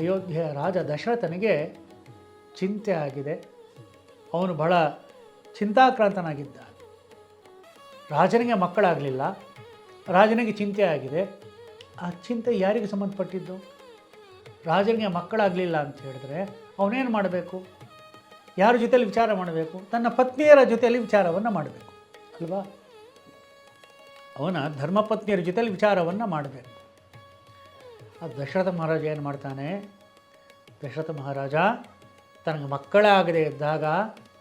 ಅಯೋಧ್ಯೆಯ ರಾಜ ದಶರಥನಿಗೆ ಚಿಂತೆ ಆಗಿದೆ. ಅವನು ಬಹಳ ಚಿಂತಾಕ್ರಾಂತನಾಗಿದ್ದ ರಾಜನಿಗೆ ಮಕ್ಕಳಾಗಲಿಲ್ಲ. ರಾಜನಿಗೆ ಚಿಂತೆ ಆಗಿದೆ. ಆ ಚಿಂತೆ ಯಾರಿಗೆ ಸಂಬಂಧಪಟ್ಟಿದ್ದು? ರಾಜನಿಗೆ ಮಕ್ಕಳಾಗಲಿಲ್ಲ ಅಂತ ಹೇಳಿದ್ರೆ ಅವನೇನು ಮಾಡಬೇಕು? ಯಾರ ಜೊತೆಯಲ್ಲಿ ವಿಚಾರ ಮಾಡಬೇಕು? ತನ್ನ ಪತ್ನಿಯರ ಜೊತೆಯಲ್ಲಿ ವಿಚಾರವನ್ನು ಮಾಡಬೇಕು, ಅಲ್ವಾ? ಅವನ ಧರ್ಮಪತ್ನಿಯರ ಜೊತೆಯಲ್ಲಿ ವಿಚಾರವನ್ನು ಮಾಡಬೇಕು. ಆ ದಶರಥ ಮಹಾರಾಜ ಏನು ಮಾಡ್ತಾನೆ? ದಶರಥ ಮಹಾರಾಜ, ತನಗೆ ಮಕ್ಕಳಾಗದೇ ಇದ್ದಾಗ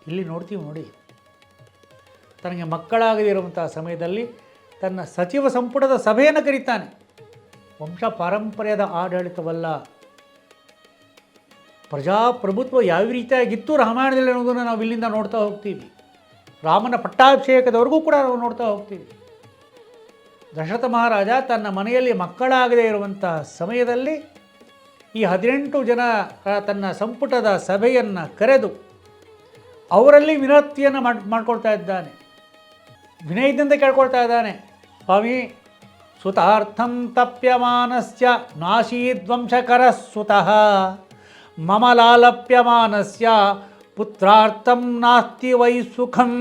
ಇಲ್ಲಿ ನೋಡ್ತೀವಿ ನೋಡಿ. ತನಗೆ ಮಕ್ಕಳಾಗದೇ ಇರುವಂಥ ಸಮಯದಲ್ಲಿ ತನ್ನ ಸಚಿವ ಸಂಪುಟದ ಸಭೆಯನ್ನು ಕರೀತಾನೆ. ವಂಶ ಪಾರಂಪರ್ಯದ ಆಡಳಿತವಲ್ಲ. ಪ್ರಜಾಪ್ರಭುತ್ವ ಯಾವ ರೀತಿಯಾಗಿತ್ತು ರಾಮಾಯಣದಲ್ಲಿ ಅನ್ನೋದನ್ನು ನಾವು ಇಲ್ಲಿಂದ ನೋಡ್ತಾ ಹೋಗ್ತೀವಿ. ರಾಮನ ಪಟ್ಟಾಭಿಷೇಕದವರೆಗೂ ಕೂಡ ನಾವು ನೋಡ್ತಾ ಹೋಗ್ತೀವಿ. ದಶರಥ ಮಹಾರಾಜ ತನ್ನ ಮನೆಯಲ್ಲಿ ಮಕ್ಕಳಾಗದೇ ಇರುವಂಥ ಸಮಯದಲ್ಲಿ ಈ ಹದಿನೆಂಟು ಜನ ತನ್ನ ಸಂಪುಟದ ಸಭೆಯನ್ನು ಕರೆದು ಅವರಲ್ಲಿ ವಿನತಿಯನ್ನು ಮಾಡಿಕೊಳ್ತಾ ಮಾಡ್ಕೊಳ್ತಾ ಇದ್ದಾನೆ. ವಿನಯದಿಂದ ಕೇಳ್ಕೊಳ್ತಾ ಇದ್ದಾನೆ, ಸ್ವಾಮಿ, ಸುತಾರ್ಥಂ ತಪ್ಯಮಾನಸ್ಯ ನಾಶೀದ್ವಂಶಕರ ಸುತಃ ಮಮ ಲಾಲಪ್ಯಮಾನಸ್ಯ ಪುತ್ರಾರ್ಥಂ ನಾಸ್ತಿ ವೈ ಸುಖಂ.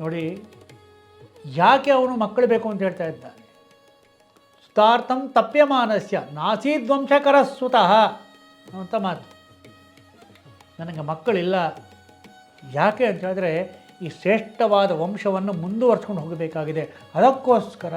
ನೋಡಿ ಯಾಕೆ ಅವನು ಮಕ್ಕಳು ಬೇಕು ಅಂತ ಹೇಳ್ತಾ ಇದ್ದಾನೆ? ಸುತಾರ್ಥಂ ತಪ್ಯಮಾನಸ್ಯ ನಾಸೀದ್ವಂಶಕರ ಸುತಃ ಅಂತ ಮಾತು. ನನಗೆ ಮಕ್ಕಳಿಲ್ಲ. ಯಾಕೆ ಅಂತ ಹೇಳಿದ್ರೆ ಈ ಶ್ರೇಷ್ಠವಾದ ವಂಶವನ್ನು ಮುಂದುವರ್ಸ್ಕೊಂಡು ಹೋಗಬೇಕಾಗಿದೆ. ಅದಕ್ಕೋಸ್ಕರ